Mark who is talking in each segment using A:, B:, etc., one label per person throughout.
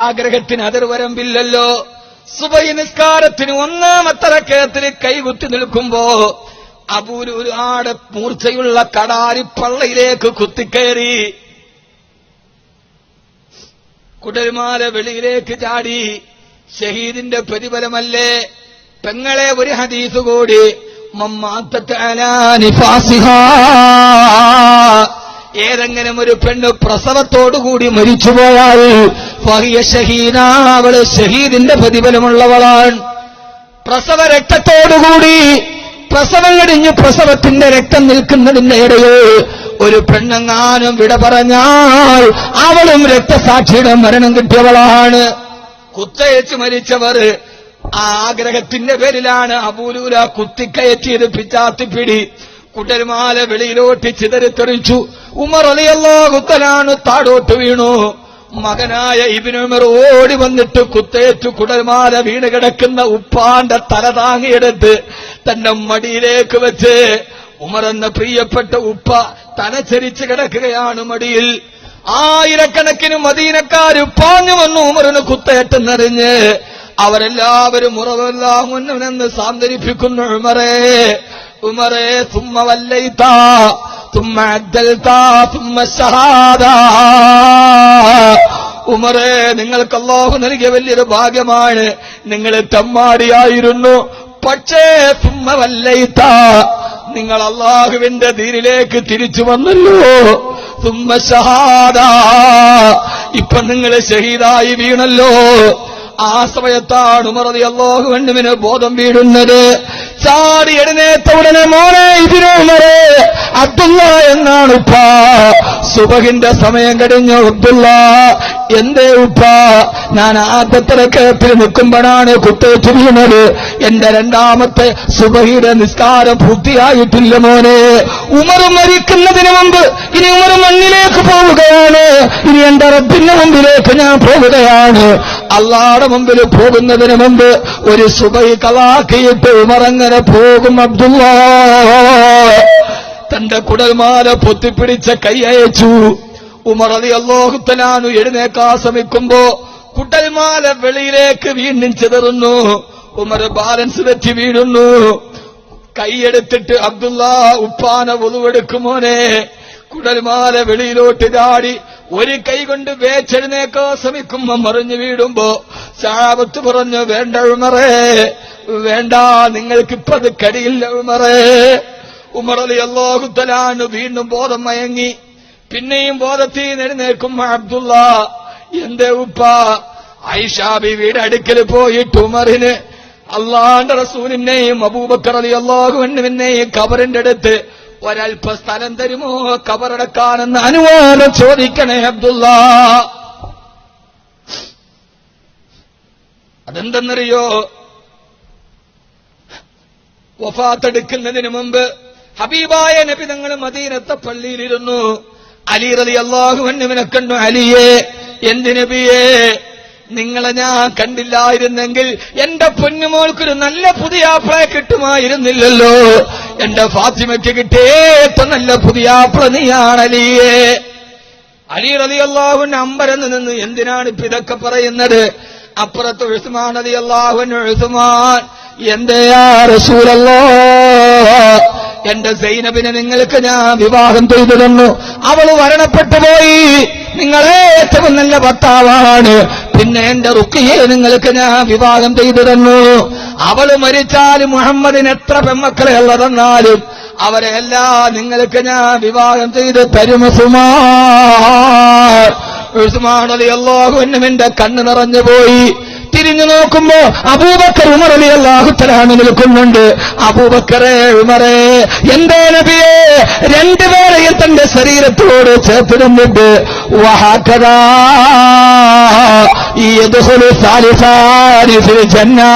A: ആഗ്രഹത്തിന് അതിർവരമ്പില്ലല്ലോ. സുബൈ നിസ്കാരത്തിന് ഒന്നാമത്തെ റക്കയത്തിൽ കൈകുത്തി നിൽക്കുമ്പോ അബൂര് ഒരു ആട് മൂർച്ചയുള്ള കടാരി പള്ളയിലേക്ക് കുത്തിക്കയറി കുടൽമാല വെളിയിലേക്ക് ചാടി. ഷഹീദിന്റെ പ്രതിഫലമല്ലേ? പെങ്ങളെ ഒരു ഹദീസ് കൂടി. ഏതെങ്കിലും ഒരു പെണ്ണ് പ്രസവത്തോടുകൂടി മരിച്ചുപോയാൽ അവൾ ഷഹീദിന്റെ പ്രതിഫലമുള്ളവളാണ്. പ്രസവ രക്തത്തോടുകൂടി പ്രസവം കഴിഞ്ഞ് പ്രസവത്തിന്റെ രക്തം നിൽക്കുന്നതിന്റെ ഇടയിൽ ഒരു പെണ്ണങ്ങാനും വിട പറഞ്ഞാൽ അവളും രക്തസാക്ഷിയുടെ മരണം കിട്ടിയവളാണ്. കുത്തയച്ച് മരിച്ചവർ ആഗ്രഹത്തിന്റെ പേരിലാണ് അപൂലൂല കുത്തിക്കയറ്റിയത് പിച്ചാത്തിപ്പിടി കുട്ടരുമാല വെളിയിലോട്ട് ചിതറിത്തെറിച്ചു. ഉമർ അലിയല്ലോ കുത്തലാണ് താടോട്ട് വീണു. മകനായ ഇബിനുമർ ഓടി വന്നിട്ട് കുത്തേറ്റു കുടൽമാല വീണ് കിടക്കുന്ന ഉപ്പാന്റെ തല താങ്ങിയെടുത്ത് തന്റെ മടിയിലേക്ക് വെച്ച് ഉമർ എന്ന പ്രിയപ്പെട്ട ഉപ്പ തലചരിച്ച് കിടക്കുകയാണ് മടിയിൽ. ആയിരക്കണക്കിന് മദീനക്കാര് പാഞ്ഞു വന്നു ഉമറിന് കുത്തേറ്റെന്നറിഞ്ഞ് അവരെല്ലാവരും ഉറവെല്ലാം മുന്നെന്ന് സാന്ത്വനിപ്പിക്കുന്നു ഉമറേ ഉമറേ വല്ലൈത്ത തുമ്മ عدلتا തുമ്മ ഷഹാദ ഉമറേ നിങ്ങൾക്ക് അള്ളാഹു നൽകിയ വലിയൊരു ഭാഗ്യമാണ്. നിങ്ങൾ തമ്മാടിയായിരുന്നു. പക്ഷേ തുമ്മ വല്ലയിത്ത. നിങ്ങൾ അള്ളാഹുവിന്റെ ദീനിലേക്ക് തിരിച്ചു വന്നല്ലോ. തുമ്മ ഷഹാദ ഇപ്പൊ നിങ്ങൾ ഷഹീദായി വീണല്ലോ. ആ സമയത്താണ് ഉമറതി അള്ളാഹുവിന് ബോധം വീഴുന്നത്. ചാടി എഴുന്നേറ്റ ഉടനെ മോനെ ഇതിനു ഉമറേ അബ്ദുള്ള എന്നാണ് ഉപ്പ. സുബഹിന്റെ സമയം കഴിഞ്ഞു അബ്ദുള്ള എന്തേ ഉപ്പ? ഞാൻ ആദ്യത്തെ റക്കയത്തിൽ നിൽക്കുമ്പോഴാണ് കുത്തേറ്റ് വീണത് എന്റെ രണ്ടാമത്തെ സുബഹിയുടെ നിസ്കാരം പൂർത്തിയായിട്ടില്ല മോനെ. ഉമർ മരിക്കുന്നതിന് മുമ്പ് ഇനി ഉമർ മണ്ണിലേക്ക് പോവുകയാണ്. ഇനി എന്റെ റബ്ബിന്റെ മുമ്പിലേക്ക് ഞാൻ പോവുകയാണ്. അള്ളാടെ മുമ്പിൽ പോകുന്നതിന് മുമ്പ് ഒരു സുബൈ കളാക്കിയിട്ട് ഉമറങ്ങനെ പോകും അബ്ദുള്ള തന്റെ കുടൽമാല പൊത്തിപ്പിടിച്ച കൈ അയച്ചു. ഉമർ അലി അള്ളാഹുത്തലാനു എഴുന്നേക്കാൻ ശ്രമിക്കുമ്പോ കുടൽമാല വെളിയിലേക്ക് വീണ്ടും ചിതറുന്നു. ഉമർ ബാലൻസ് വെച്ച് വീഴുന്നു. കൈയെടുത്തിട്ട് അബ്ദുള്ള ഉപ്പാന ഒതുവെടുക്കുമോനെ കുടൽമാല വെളിയിലോട്ട് ചാടി ഒരു കൈ കൊണ്ട് വേച്ചെഴുന്നേക്കോ ശ്രമിക്കുമ്പോ മറിഞ്ഞു വീടുമ്പോ സാപത്ത് പറഞ്ഞു വേണ്ട ഉമറേ വേണ്ട നിങ്ങൾക്കിപ്പോ അത് കടിയില്ല ഉമറേ ഉമറലി അല്ലോഹുത്തലാണ് വീണ്ടും ബോധം മയങ്ങി. പിന്നെയും ബോധത്തിൽ നിന്ന് എഴുന്നേൽക്കുമ്പോ അബ്ദുള്ള എന്റെ ഉപ്പ ഐഷാബി വീട് അടുക്കൽ പോയിട്ട് ഉമറിന് അള്ളാന്റെ റസൂലിനെയും അബൂബക്കർ അലി അള്ളാഹുവിനെയും കബറിന്റെ അടുത്ത് ഒരൽപ്പ സ്ഥലം തരുമോ? കബറടക്കാനെന്ന് അനുവാദം ചോദിക്കണേ അബ്ദുള്ള അതെന്തെന്നറിയോ? വഫാത്തെടുക്കുന്നതിന് മുമ്പ് ഹബീബായ നബി തങ്ങൾ മദീനത്തെ പള്ളിയിലിരുന്നു. അലി റലി അള്ളാഹുവിനെ കണ്ടു. അലിയെ എന്ത് നബിയെ? നിങ്ങളെ ഞാൻ കണ്ടില്ലായിരുന്നെങ്കിൽ എന്റെ പൊന്നുമോൾക്കൊരു നല്ല പുതിയ ആപ്പിളെ കിട്ടുമായിരുന്നില്ലല്ലോ. എന്റെ ഫാത്തിമയ്ക്ക് കിട്ടിയേറ്റ നല്ല പുതിയ അലിയെ അലി റതി അള്ളാഹുൻ അമ്പരന്ന് നിന്ന് എന്തിനാണ് ഇപ്പൊ ഇതൊക്കെ പറയുന്നത്? അപ്പുറത്ത് ഉഴുസുമാൻ അലി അള്ളാഹുൻ ഉസ്മാൻ എന്തെയാ റസൂലല്ലോ എന്റെ സൈനബിനെ നിങ്ങൾക്ക് ഞാൻ വിവാഹം ചെയ്തു തന്നു. അവൾ വരണപ്പെട്ടു പോയി. നിങ്ങളെ ഏറ്റവും നല്ല ഭർത്താവാണ്. പിന്നെ എന്റെ റുക്കിയെ നിങ്ങൾക്ക് ഞാൻ വിവാഹം ചെയ്തു തന്നു. അവൾ മരിച്ചാൽ മുഹമ്മദിന് എത്ര പെമ്മക്കളെ ഉള്ളതെന്നാലും അവരെ എല്ലാ നിങ്ങൾക്ക് ഞാൻ വിവാഹം ചെയ്ത് തരും ഉസ്മാൻ കണ്ണ് നിറഞ്ഞു പോയി. തിരിഞ്ഞു നോക്കുമ്പോ അബൂബക്കർ ഉമർ അലി അള്ളാഹുത്തലാണ് നിൽക്കുന്നുണ്ട്. അബൂബക്കറെ ഉമറേ എന്തേ നബിയെ? രണ്ടുപേരെയും തന്റെ ശരീരത്തോട് ചേർത്ത് നിന്നിട്ട് ഈ ജന്നാ.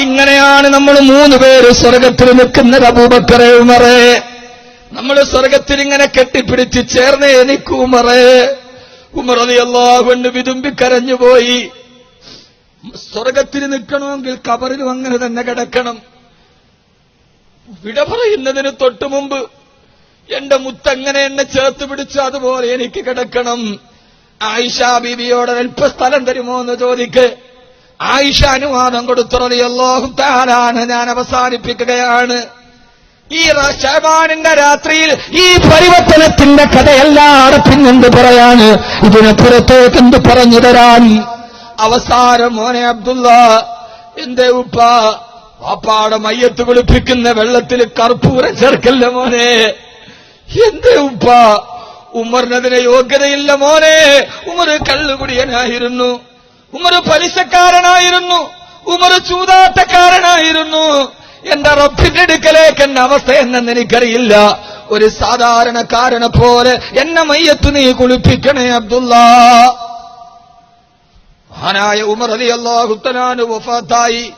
A: ഇങ്ങനെയാണ് നമ്മൾ മൂന്ന് പേര് സ്വർഗത്തിൽ നിൽക്കുന്നത് അബൂബക്കറെ ഉമറെ. നമ്മൾ സ്വർഗത്തിൽ ഇങ്ങനെ കെട്ടിപ്പിടിച്ച് ചേർന്നേ നിൽക്കൂ ഉമറേ. ഉമറതി അള്ളാഹുണ്ട് വിതുമ്പി കരഞ്ഞുപോയി. സ്വർഗത്തിൽ നിൽക്കണമെങ്കിൽ കബറിലും അങ്ങനെ തന്നെ കിടക്കണം. വിട പറയുന്നതിന് തൊട്ടു മുമ്പ് എന്റെ മുത്തങ്ങനെ എന്നെ ചേർത്ത് പിടിച്ച് അതുപോലെ എനിക്ക് കിടക്കണം. ആയിഷാ ബീബിയോട് അല്പസ്ഥലം തരുമോ എന്ന് ചോദിക്ക്. ആയിഷ അനുവാദം കൊടുത്തുറതിയല്ലോഹു താരാണ് ഞാൻ അവസാനിപ്പിക്കുകയാണ്. ഈ ശബാനിന്റെ രാത്രിയിൽ ഈ പരിവർത്തനത്തിന്റെ കഥയല്ലാതെ പിന്നെന്ത് പറയാണ്? ഇതിനപ്പുറത്തേക്ക് എന്ത് പറഞ്ഞു തരാൻ? അവസാനം മോനെ അബ്ദുള്ള എന്റെ ഉപ്പ? വാപ്പാടെ മയ്യത്ത് കുളിപ്പിക്കുന്ന വെള്ളത്തിൽ കർപ്പൂരം ചേർക്കല്ല മോനെ? എന്റെ ഉപ്പ? ഉമറിനതിന് യോഗ്യതയില്ല മോനെ. ഉമർ കള്ളുകുടിയനായിരുന്നു. ഉമർ പലിശക്കാരനായിരുന്നു ഉമർ ചൂതാട്ടക്കാരനായിരുന്നു. എന്റെ റബ്ബിന്റെ അടുക്കലേക്ക് എന്റെ അവസ്ഥ എന്നെന്ന് എനിക്കറിയില്ല. ഒരു സാധാരണക്കാരനെ പോലെ എന്നെ മയ്യത്ത് നീ കുളിപ്പിക്കണേ അബ്ദുള്ള മഹാനായ ഉമർ അലി അള്ളാഹുത്തനാന് വഫാത്തായി.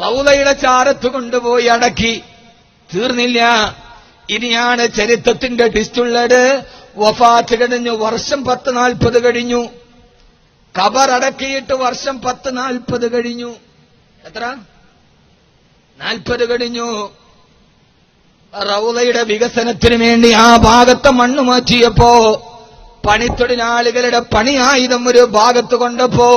A: റൗലയുടെ ചാരത്ത് കൊണ്ടുപോയി അടക്കി. തീർന്നില്ല. ഇനിയാണ് ചരിത്രത്തിന്റെ ടിസ്റ്റുള്ളത് വഫാത്ത് കഴിഞ്ഞു വർഷം പത്ത് നാൽപ്പത് കഴിഞ്ഞു. കബർ അടക്കിയിട്ട് വർഷം പത്ത് നാൽപ്പത് കഴിഞ്ഞു. എത്ര? നാൽപ്പത് കഴിഞ്ഞു. റൗലയുടെ വികസനത്തിന് വേണ്ടി ആ ഭാഗത്തെ മണ്ണ് മാറ്റിയപ്പോ പണിത്തൊഴിലാളികളുടെ പണിയായുധം ഒരു ഭാഗത്ത് കൊണ്ടപ്പോ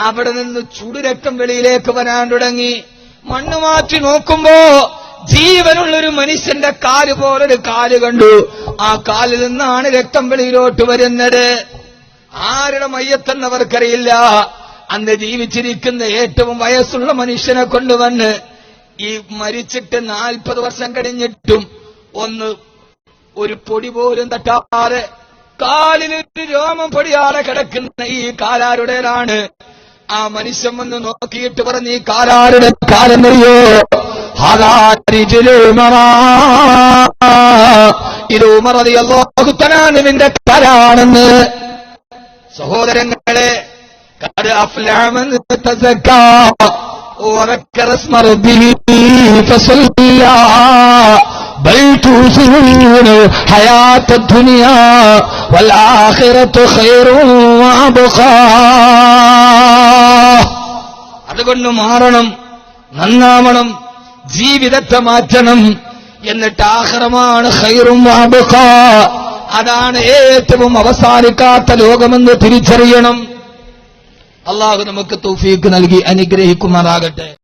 A: അവിടെ നിന്ന് ചുടുരക്കം വെളിയിലേക്ക് വരാൻ തുടങ്ങി. മണ്ണ് മാറ്റി നോക്കുമ്പോ ജീവനുള്ളൊരു മനുഷ്യന്റെ കാൽ പോലൊരു കാൽ കണ്ടു. ആ കാലിൽ നിന്നാണ് രക്തം വെളിയിലോട്ട് വരുന്നത്. ആരുടെ മയ്യത്തെന്നവർക്കറിയില്ല അന്ന് ജീവിച്ചിരിക്കുന്ന ഏറ്റവും വയസ്സുള്ള മനുഷ്യനെ കൊണ്ടുവന്ന് ഈ മരിച്ചിട്ട് നാൽപ്പത് വർഷം കഴിഞ്ഞിട്ടും ഒന്ന് ഒരു പൊടി പോലും തട്ടാതെ കാലിലൊരു രോമം പൊടിയാതെ കിടക്കുന്ന ഈ കാലാരുടേതാണ്. ആ മനുഷ്യൻ വന്ന് നോക്കിയിട്ട് പറഞ്ഞ് ഈ കാലാരുടെ കാലെന്നറിയോ ഇത് ഉമറതി നിന്റെ കാലാണെന്ന്. സഹോദരങ്ങളെ قد أفلح من تزكى وذكر اسم ربه فصلى بل توصلون حياة الدنيا والآخرة خير وأبقى അതുകൊണ്ട് മാറണം നന്നാവണം ജീവിതത്തെ മാറ്റണം എന്നിട്ട് ആഹ്റമാണ് ഖൈറും വാബുക അതാണ് ഏറ്റവും അവസാനിക്കാത്ത ലോകമെന്ന് തിരിച്ചറിയണം. അള്ളാഹു നമുക്ക് തൗഫീക്ക് നൽകി അനുഗ്രഹിക്കുമാറാകട്ടെ.